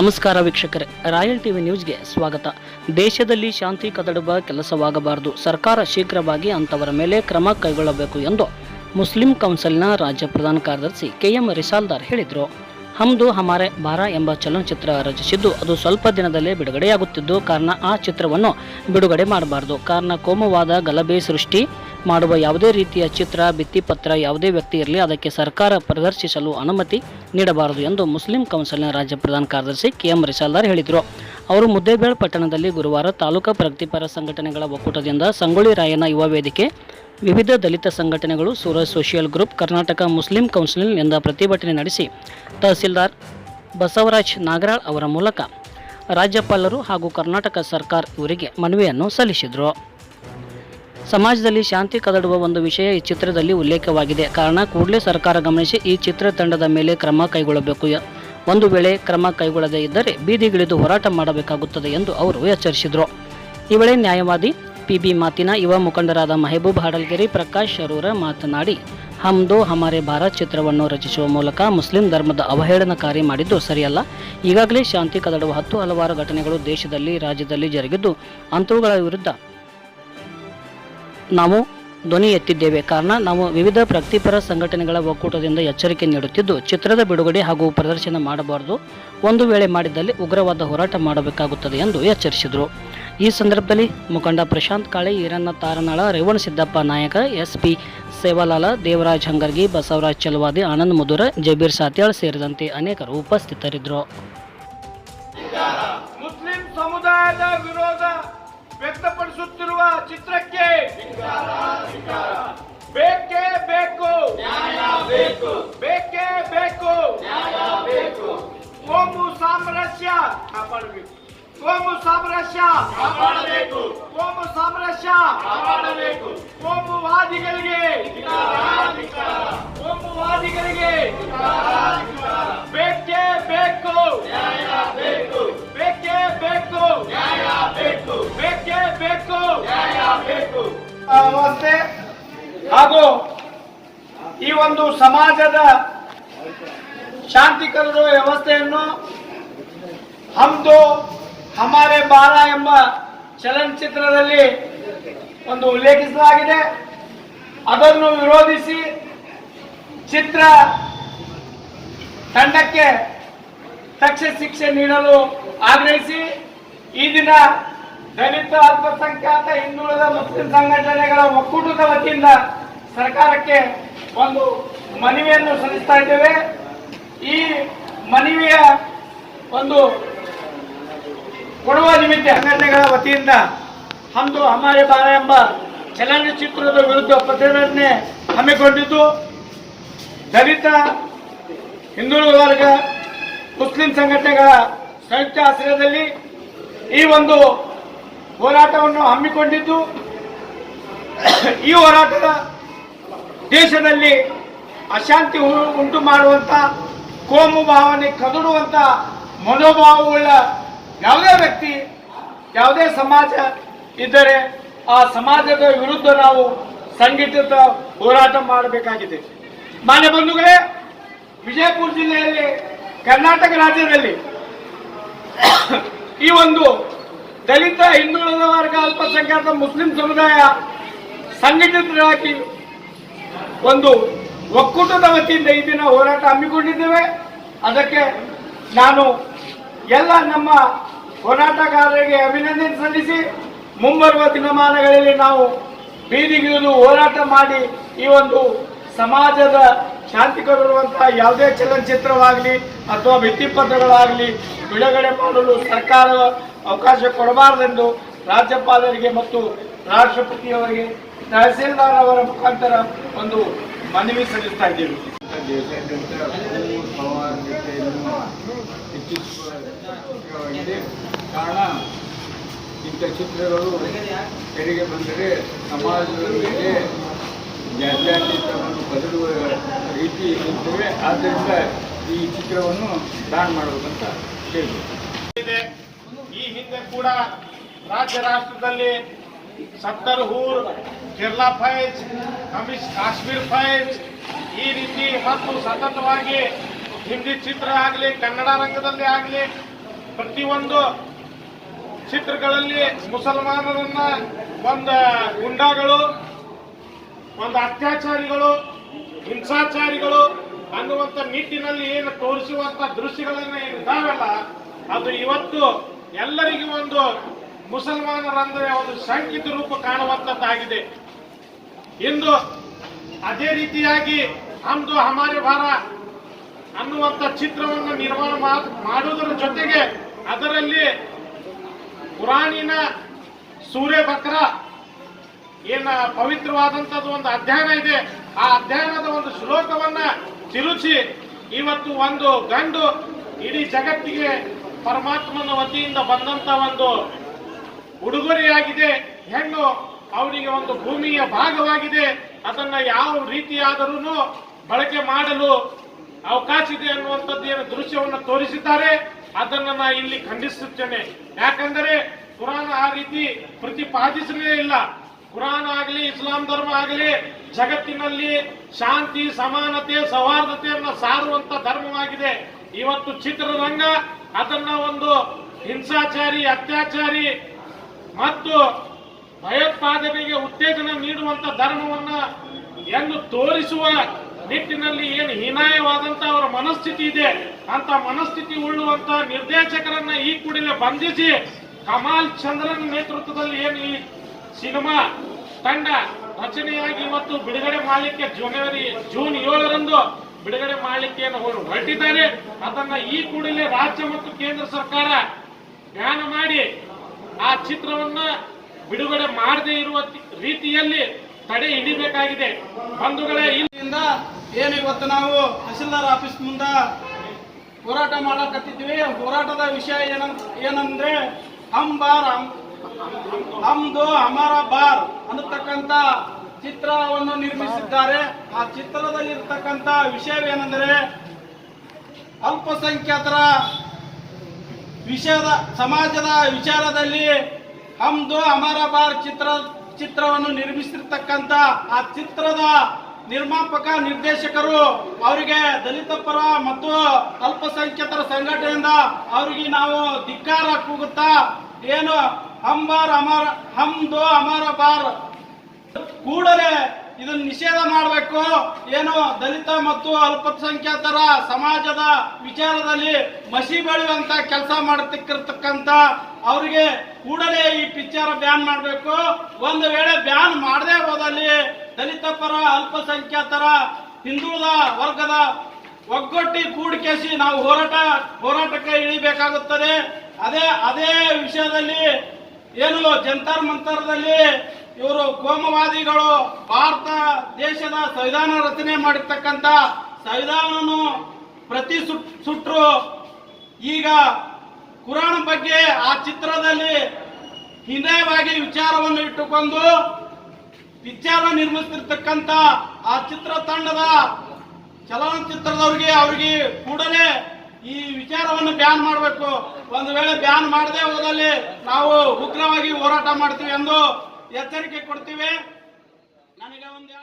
ನಮಸ್ಕಾರ ವೀಕ್ಷಕರೇ. Royal TV ನ್ಯೂಸ್ಗೆ ಸ್ವಾಗತ. ದೇಶದಲ್ಲಿ ಶಾಂತಿ ಕದಡುವ ಕೆಲಸವಾಗಬಾರದು. ಸರ್ಕಾರ ಶೀಘ್ರವಾಗಿ ಅಂಥವರ ಮೇಲೆ ಕ್ರಮ ಕೈಗೊಳ್ಳಬೇಕು ಎಂದು ಮುಸ್ಲಿಂ ಕೌನ್ಸಿಲ್ನ ರಾಜ್ಯ ಪ್ರಧಾನ ಕಾರ್ಯದರ್ಶಿ ಕೆಎಂ ರಿಸಾಲ್ದಾರ್ ಹೇಳಿದರು. ಹಮ್ದು ಹಮಾರೆ ಬಾರ ಎಂಬ ಚಲನಚಿತ್ರ ರಚಿಸಿದ್ದು, ಅದು ಸ್ವಲ್ಪ ದಿನದಲ್ಲೇ ಬಿಡುಗಡೆಯಾಗುತ್ತಿದ್ದು, ಕಾರಣ ಆ ಚಿತ್ರವನ್ನು ಬಿಡುಗಡೆ ಮಾಡಬಾರದು. ಕಾರಣ ಕೋಮವಾದ ಗಲಭೆ ಸೃಷ್ಟಿ ಮಾಡುವ ಯಾವುದೇ ರೀತಿಯ ಚಿತ್ರ ಭಿತ್ತಿಪತ್ರ ಯಾವುದೇ ವ್ಯಕ್ತಿ ಇರಲಿ, ಅದಕ್ಕೆ ಸರ್ಕಾರ ಪ್ರದರ್ಶಿಸಲು ಅನುಮತಿ ನೀಡಬಾರದು ಎಂದು ಮುಸ್ಲಿಂ ಕೌನ್ಸಿಲ್ನ ರಾಜ್ಯ ಪ್ರಧಾನ ಕಾರ್ಯದರ್ಶಿ ಕೆಎಂ ರಿಸಾಲ್ದಾರ್ ಹೇಳಿದರು. ಅವರು ಮುದ್ದೇಬೇಳ್ ಪಟ್ಟಣದಲ್ಲಿ ಗುರುವಾರ ತಾಲೂಕಾ ಪ್ರಗತಿಪರ ಸಂಘಟನೆಗಳ ಒಕ್ಕೂಟದಿಂದ ಸಂಗೊಳ್ಳಿ ರಾಯಣ್ಣ ಯುವ ವೇದಿಕೆ ವಿವಿಧ ದಲಿತ ಸಂಘಟನೆಗಳು Suraj social group, Karnataka Muslim ಕೌನ್ಸಿಲ್ನಿಂದ ಪ್ರತಿಭಟನೆ ನಡೆಸಿ ತಹಸೀಲ್ದಾರ್ ಬಸವರಾಜ್ ನಾಗರಾಳ್ ಅವರ ಮೂಲಕ ರಾಜ್ಯಪಾಲರು ಹಾಗೂ ಕರ್ನಾಟಕ ಸರ್ಕಾರ ಇವರಿಗೆ ಮನವಿಯನ್ನು ಸಲ್ಲಿಸಿದರು. ಸಮಾಜದಲ್ಲಿ ಶಾಂತಿ ಕದಡುವ ಒಂದು ವಿಷಯ ಈ ಚಿತ್ರದಲ್ಲಿ ಉಲ್ಲೇಖವಾಗಿದೆ. ಕಾರಣ, ಕೂಡಲೇ ಸರ್ಕಾರ ಗಮನಿಸಿ ಈ ಚಿತ್ರತಂಡದ ಮೇಲೆ ಕ್ರಮ ಕೈಗೊಳ್ಳಬೇಕು. ಒಂದು ವೇಳೆ ಕ್ರಮ ಕೈಗೊಳ್ಳದೇ ಇದ್ದರೆ ಬೀದಿಗಿಳಿದು ಹೋರಾಟ ಮಾಡಬೇಕಾಗುತ್ತದೆ ಎಂದು ಅವರು ಎಚ್ಚರಿಸಿದರು. ಈ ವೇಳೆ ನ್ಯಾಯವಾದಿ ಪಿ ಬಿ ಮಾತಿನ ಯುವ ಮುಖಂಡರಾದ ಮೆಹಬೂಬ್ ಹಾಡಲ್ಗೆರಿ ಪ್ರಕಾಶ್ ಶರೂರ ಮಾತನಾಡಿ, ಹಮ್ದು ಹಮಾರೆ ಭಾರತ್ ಚಿತ್ರವನ್ನು ರಚಿಸುವ ಮೂಲಕ ಮುಸ್ಲಿಂ ಧರ್ಮದ ಅವಹೇಳನಕಾರಿ ಮಾಡಿದ್ದು ಸರಿಯಲ್ಲ. ಈಗಾಗಲೇ ಶಾಂತಿ ಕದಡುವ ಹತ್ತು ಹಲವಾರು ಘಟನೆಗಳು ದೇಶದಲ್ಲಿ, ರಾಜ್ಯದಲ್ಲಿ ಜರುಗಿದ್ದು ಅಂಥವುಗಳ ವಿರುದ್ಧ ನಾವು ಧ್ವನಿ ಎತ್ತಿದ್ದೇವೆ. ಕಾರಣ, ನಾವು ವಿವಿಧ ಪ್ರಗತಿಪರ ಸಂಘಟನೆಗಳ ಒಕ್ಕೂಟದಿಂದ ಎಚ್ಚರಿಕೆ ನೀಡುತ್ತಿದ್ದು, ಚಿತ್ರದ ಬಿಡುಗಡೆ ಹಾಗೂ ಪ್ರದರ್ಶನ ಮಾಡಬಾರದು. ಒಂದು ವೇಳೆ ಮಾಡಿದಲ್ಲಿ ಉಗ್ರವಾದ ಹೋರಾಟ ಮಾಡಬೇಕಾಗುತ್ತದೆ ಎಂದು ಎಚ್ಚರಿಸಿದರು. ಈ ಸಂದರ್ಭದಲ್ಲಿ ಮುಖಂಡ ಪ್ರಶಾಂತ್ ಕಾಳೆ, ಈರಣ್ಣ ತಾರನಾಳ ರೇವಣ ಸಿದ್ದಪ್ಪ ನಾಯಕ ಎಸ್ ಪಿ ಸೇವಾಲಾಲ, ದೇವರಾಜ್ ಹಂಗರ್ಗಿ, ಬಸವರಾಜ್ ಚಲವಾದಿ, ಆನಂದ್ ಮುದುರ, ಜಬೀರ್ ಸಾತ್ಯಾಳ್ ಸೇರಿದಂತೆ ಅನೇಕರು ಉಪಸ್ಥಿತರಿದ್ದರು. ಮುಸ್ಲಿಂ ಸಮುದಾಯದ ವಿರೋಧ ವ್ಯಕ್ತಪಡಿಸುತ್ತಿರುವ ಚಿತ್ರಕ್ಕೆ ಬೇಕೇ ಬೇಕು. ಬೇಕೇ ಬೇಕು. ಕೋಮು ಸಾಮರಸ್ಯ ಕಾಪಾಡಬೇಕು. ಕೋಮು ಸಾಮರಸ್ಯ ಕಾಪಾಡಬೇಕು. ಕೋಮು ಸಾಮರಸ್ಯ ಕಾಪಾಡಬೇಕು. ಕೋಮು ವಾದಿಗಳಿಗೆ! ಬೇಕೇ ಬೇಕು! ಬೇಕೇ. ಬೇಕು ಬೇಕೇ! ಬೇಕು. ವ್ಯವಸ್ಥೆ ಹಾಗೂ ಈ ಒಂದು ಸಮಾಜದ ಶಾಂತಿ ವ್ಯವಸ್ಥೆಯನ್ನು ಹಮ್ದು ಹಮಾರೆ ಬಾಲ ಎಂಬ ಚಲನಚಿತ್ರದಲ್ಲಿ ಒಂದು ಉಲ್ಲೇಖಿಸಲಾಗಿದೆ. ಅದನ್ನು ವಿರೋಧಿಸಿ ಚಿತ್ರ ತಂಡಕ್ಕೆ ತಕ್ಷ ಶಿಕ್ಷೆ ನೀಡಲು ಆಗ್ರಹಿಸಿ. ಈ ದಿನ ದಲಿತ ಅಲ್ಪಸಂಖ್ಯಾತ ಹಿಂದುಳಿದ ಮುಸ್ಲಿಂ ಸಂಘಟನೆಗಳ ಒಕ್ಕೂಟದ ವತಿಯಿಂದ ಸರ್ಕಾರಕ್ಕೆ ಒಂದು ಮನವಿಯನ್ನು ಸಲ್ಲಿಸ್ತಾ ಇದ್ದೇವೆ. ಈ ಮನವಿಯ ಒಂದು ಕೊಡುವ ನಿಮಿತ್ತ ಸಂಘಟನೆಗಳ ವತಿಯಿಂದ ಹಮ್ದು ಹಮಾರಿ ಬಾರ ಎಂಬ ಚಲನಚಿತ್ರದ ವಿರುದ್ಧ ಪ್ರತಿಭಟನೆ ಹಮ್ಮಿಕೊಂಡಿದ್ದು ದಲಿತ, ಹಿಂದುಳಿದ ವರ್ಗ, ಮುಸ್ಲಿಂ ಸಂಘಟನೆಗಳ ಸಂಯುಕ್ತ ಆಶ್ರಯದಲ್ಲಿ ಈ ಒಂದು ಹೋರಾಟವನ್ನು ಹಮ್ಮಿಕೊಂಡಿದ್ದು ಈ ಹೋರಾಟದ ದೇಶದಲ್ಲಿ ಅಶಾಂತಿ ಉಂಟು ಮಾಡುವಂಥ ಕೋಮು ಭಾವನೆ ಕದಡುವಂತ ಮನೋಭಾವವುಳ್ಳ ಯಾವುದೇ ವ್ಯಕ್ತಿ, ಯಾವುದೇ ಸಮಾಜ ಇದ್ದರೆ ಆ ಸಮಾಜದ ವಿರುದ್ಧ ನಾವು ಸಂಘಟಿತ ಹೋರಾಟ ಮಾಡಬೇಕಾಗಿದೆ. ಮಾನ್ಯ ಬಂಧುಗಳೇ, ವಿಜಯಪುರ ಜಿಲ್ಲೆಯಲ್ಲಿ, ಕರ್ನಾಟಕ ರಾಜ್ಯದಲ್ಲಿ ಈ ಒಂದು ದಲಿತ, ಹಿಂದುಳಿದ ವರ್ಗ, ಅಲ್ಪಸಂಖ್ಯಾತ ಮುಸ್ಲಿಂ ಸಮುದಾಯ ಸಂಘಟಿತರಾಗಿ ಒಂದು ಒಕ್ಕೂಟದ ವತಿಯಿಂದ ಈ ದಿನ ಹೋರಾಟ ಹಮ್ಮಿಕೊಂಡಿದ್ದೇವೆ. ಅದಕ್ಕೆ ನಾನು ಎಲ್ಲ ನಮ್ಮ ಹೋರಾಟಗಾರರಿಗೆ ಅಭಿನಂದನೆ ಸಲ್ಲಿಸಿ ಮುಂಬರುವ ದಿನಮಾನಗಳಲ್ಲಿ ನಾವು ಬೀದಿಗಿಳಿದು ಹೋರಾಟ ಮಾಡಿ ಈ ಒಂದು ಸಮಾಜದ ಶಾಂತಿ ಕೊಡುವಂತಹ ಯಾವುದೇ ಚಲನಚಿತ್ರವಾಗಲಿ ಅಥವಾ ಭಿತ್ತಿಪತ್ರಗಳಾಗಲಿ ಬಿಡುಗಡೆ ಮಾಡಲು ಸರ್ಕಾರ ಅವಕಾಶ ಕೊಡಬಾರದೆಂದು ರಾಜ್ಯಪಾಲರಿಗೆ ಮತ್ತು ರಾಷ್ಟ್ರಪತಿಯವರಿಗೆ ತಹಸೀಲ್ದಾರ್ ಅವರ ಮುಖಾಂತರ ಒಂದು ಮನವಿ ಸಲ್ಲಿಸ್ತಾ ಇದ್ದೇವೆ. ಭೂ ಕಾರಣ, ಇಂಥ ಚಿತ್ರಗಳು ತೆರೆಗೆ ಬಂದರೆ ಸಮಾಜದ ಮೇಲೆ ಜಾತ್ಯಾತೀತವನ್ನು ಬದಲುವ ರೀತಿ ಇರುತ್ತವೆ. ಆದ್ದರಿಂದ ಈ ಚಿತ್ರವನ್ನು ಬ್ಯಾನ್ ಮಾಡಬೇಕಂತ ಇದೆ ಈ ಹಿಂದೆ ಕೂಡ ರಾಜ್ಯ ರಾಷ್ಟ್ರದಲ್ಲಿ ಸತ್ತರ್ ಹೂರ್, ಕೇರಳ ಕಮಿಷ್ ಕಾಶ್ಮೀರ್ ಫೈಜ್ ಈ ರೀತಿ ಮತ್ತು ಸತತವಾಗಿ ಹಿಂದಿ ಚಿತ್ರ ಆಗಲಿ, ಕನ್ನಡ ರಂಗದಲ್ಲಿ ಆಗಲಿ, ಪ್ರತಿಯೊಂದು ಚಿತ್ರಗಳಲ್ಲಿ ಮುಸಲ್ಮಾನರನ್ನ ಒಂದು ಗುಂಡಾಗಳು, ಒಂದು ಅತ್ಯಾಚಾರಿಗಳು, ಹಿಂಸಾಚಾರಿಗಳು ಅನ್ನುವಂಥ ನಿಟ್ಟಿನಲ್ಲಿ ಏನು ತೋರಿಸುವಂತ ದೃಶ್ಯಗಳನ್ನ ಇದ್ದಾವಲ್ಲ, ಅದು ಇವತ್ತು ಎಲ್ಲರಿಗೂ ಒಂದು ಮುಸಲ್ಮಾನರಂದ್ರೆ ಒಂದು ಶಂಕಿತ ರೂಪ ಕಾಣುವಂತದ್ದಾಗಿದೆ. ಇಂದು ಅದೇ ರೀತಿಯಾಗಿ ಹಮ್ದು ಹಮಾರಿ ಭಾರ ಅನ್ನುವಂಥ ಚಿತ್ರವನ್ನು ನಿರ್ಮಾಣ ಮಾಡುವುದರ ಜೊತೆಗೆ ಅದರಲ್ಲಿ ಪುರಾಣಿನ ಸೂರ್ಯ ಬಕ್ರ ಏನ ಪವಿತ್ರವಾದಂತದ್ದು ಒಂದು ಅಧ್ಯಯನ ಇದೆ. ಆ ಅಧ್ಯಯನದ ಒಂದು ಶ್ಲೋಕವನ್ನ ತಿರುಚಿ ಇವತ್ತು ಒಂದು ಗಂಡು ಇಡೀ ಜಗತ್ತಿಗೆ ಪರಮಾತ್ಮನ ವತಿಯಿಂದ ಬಂದಂತ ಒಂದು ಉಡುಗೊರೆಯಾಗಿದೆ. ಹೆಣ್ಣು ಅವನಿಗೆ ಒಂದು ಭೂಮಿಯ ಭಾಗವಾಗಿದೆ. ಅದನ್ನ ಯಾವ ರೀತಿಯಾದರೂ ಬಳಕೆ ಮಾಡಲು ಅವಕಾಶ ಇದೆ ಅನ್ನುವಂಥದ್ದು ಏನು ದೃಶ್ಯವನ್ನು ತೋರಿಸಿದ್ದಾರೆ, ಅದನ್ನು ನಾ ಇಲ್ಲಿ ಖಂಡಿಸುತ್ತೇನೆ. ಯಾಕಂದರೆ ಕುರಾನ್ ಆ ರೀತಿ ಪ್ರತಿಪಾದಿಸಲೇ ಇಲ್ಲ. ಕುರಾನ್ ಆಗಲಿ, ಇಸ್ಲಾಂ ಧರ್ಮ ಆಗಲಿ, ಜಗತ್ತಿನಲ್ಲಿ ಶಾಂತಿ, ಸಮಾನತೆ, ಸೌಹಾರ್ದತೆಯನ್ನು ಸಾರುವಂತ ಧರ್ಮವಾಗಿದೆ. ಇವತ್ತು ಚಿತ್ರರಂಗ, ಅದನ್ನ ಒಂದು ಹಿಂಸಾಚಾರಿ, ಅತ್ಯಾಚಾರಿ ಮತ್ತು ಭಯೋತ್ಪಾದನೆಗೆ ಉತ್ತೇಜನ ನೀಡುವಂತ ಧರ್ಮವನ್ನ ಎಂದು ತೋರಿಸುವ ನಿಟ್ಟಿನಲ್ಲಿ ಏನು ಹೀನಾಯವಾದಂತ ಅವರ ಮನಸ್ಥಿತಿ ಇದೆ, ಅಂತ ಮನಸ್ಥಿತಿ ಉಳ್ಳುವಂತ ನಿರ್ದೇಶಕರನ್ನ ಈ ಕೂಡಲೇ ಬಂಧಿಸಿ ಕಮಾಲ್ ಚಂದ್ರನ್ ನೇತೃತ್ವದಲ್ಲಿ ಏನು ಈ ಸಿನಿಮಾ ತಂಡ ರಚನೆಯಾಗಿ ಇವತ್ತು ಬಿಡುಗಡೆ ಮಾಡಲಿಕ್ಕೆ ಜನವರಿ, ಜೂನ್ ಏಳರಂದು ಬಿಡುಗಡೆ ಮಾಡಲಿಕ್ಕೆ ಅವರು ಹೊರ- ಹೊರಟಿದ್ದಾರೆ. ಅದನ್ನ ಈ ಕೂಡಲೇ ರಾಜ್ಯ ಮತ್ತು ಕೇಂದ್ರ ಸರ್ಕಾರ ಜ್ಞಾನ ಮಾಡಿ ಆ ಚಿತ್ರವನ್ನ ಬಿಡುಗಡೆ ಮಾಡದೇ ಇರುವ ರೀತಿಯಲ್ಲಿ ತಡೆ ಹಿಡಿಬೇಕಾಗಿದೆ. ಬಂಧುಗಳೇ ಇಲ್ಲಿಂದ ಏನು ಇವತ್ತು ನಾವು ತಹಸೀಲ್ದಾರ್ ಆಫೀಸ್ ಮುಂದ ಹೋರಾಟ ಮಾಡಕತ್ತಿದ್ವಿ ಹೋರಾಟದ ವಿಷಯ ಏನ, ಏನಂದ್ರೆ ಹಮ್ ಬಾರ್, ಹಮ್- ಹಮ್ದು ಅಮರ ಬಾರ್ ಅನ್ನತಕ್ಕಂತ ಚಿತ್ರವನ್ನು ನಿರ್ಮಿಸಿದ್ದಾರೆ. ಆ ಚಿತ್ರದಲ್ಲಿರ್ತಕ್ಕಂಥ ವಿಷಯವೇನೆಂದರೆ ಅಲ್ಪಸಂಖ್ಯಾತರ ವಿಷಯದ, ಸಮಾಜದ ವಿಚಾರದಲ್ಲಿ ಹಮ್ದು ಅಮರ ಬಾರ್ ಚಿತ್ರ ಚಿತ್ರವನ್ನು ನಿರ್ಮಿಸಿರ್ತಕ್ಕಂಥ ಆ ಚಿತ್ರದ ನಿರ್ಮಾಪಕ, ನಿರ್ದೇಶಕರು ಅವರಿಗೆ ದಲಿತ ಪರ ಮತ್ತು ಅಲ್ಪಸಂಖ್ಯಾತರ ಸಂಘಟನೆಯಿಂದ ಅವರಿಗೆ ನಾವು ಧಿಕ್ಕಾರ ಕೂಗುತ್ತಾ, ಏನು ಹಂಬಾರ್ ಅಮರ ಹಮ್ದು ಅಮರ ಬಾರ್ ಕೂಡಲೇ ಇದನ್ನು ನಿಷೇಧ ಮಾಡಬೇಕು. ಏನು ದಲಿತ ಮತ್ತು ಅಲ್ಪಸಂಖ್ಯಾತರ ಸಮಾಜದ ವಿಚಾರದಲ್ಲಿ ಮಸಿ ಬೆಳೆಯುವಂತ ಕೆಲಸ ಮಾಡತಕ್ಕಿರ್ತಕ್ಕಂತ ಅವರಿಗೆ ಕೂಡಲೇ ಈ ಪಿಕ್ಚರ್ ಬ್ಯಾನ್ ಮಾಡಬೇಕು. ಒಂದು ವೇಳೆ ಬ್ಯಾನ್ ಮಾಡದೆ ಹೋದಲ್ಲಿ ದಲಿತ ಪರ ಅಲ್ಪಸಂಖ್ಯಾತರ, ಹಿಂದುಳಿದ ವರ್ಗದ ಒಗ್ಗಟ್ಟಿ ಕೂಡಿಕೆಸಿ ನಾವು ಹೋರಾಟ, ಹೋರಾಟಕ್ಕೆ ಇಳಿಬೇಕಾಗುತ್ತದೆ. ಅದೇ ಅದೇ ವಿಷಯದಲ್ಲಿ ಏನು ಜಂತರ್ ಮಂತರದಲ್ಲಿ ಇವರು ಕೋಮವಾದಿಗಳು ಭಾರತ ದೇಶದ ಸಂವಿಧಾನ ರಚನೆ ಮಾಡಿರ್ತಕ್ಕಂಥ ಸಂವಿಧಾನವನ್ನು ಪ್ರತಿ ಸುಟ್ ಸುಟ್ರು ಈಗ ಕುರಾನ್ ಬಗ್ಗೆ ಆ ಚಿತ್ರದಲ್ಲಿ ಹಿನ್ನೆಯವಾಗಿ ವಿಚಾರವನ್ನು ಇಟ್ಟುಕೊಂಡು ವಿಚಾರ ನಿರ್ಮಿಸ್ತಿರ್ತಕ್ಕಂಥ ಆ ಚಿತ್ರ ತಂಡದ ಚಲನಚಿತ್ರದವ್ರಿಗೆ ಅವರಿಗೆ ಕೂಡಲೇ ಈ ವಿಚಾರವನ್ನು ಬ್ಯಾನ್ ಮಾಡಬೇಕು. ಒಂದು ವೇಳೆ ಬ್ಯಾನ್ ಮಾಡದೆ ಹೋದಲ್ಲಿ ನಾವು ಉಗ್ರವಾಗಿ ಹೋರಾಟ ಮಾಡ್ತೀವಿ ಎಂದು ಎಚ್ಚರಿಕೆ ಕೊಡ್ತೀವಿ. ನನಗೆ ಒಂದು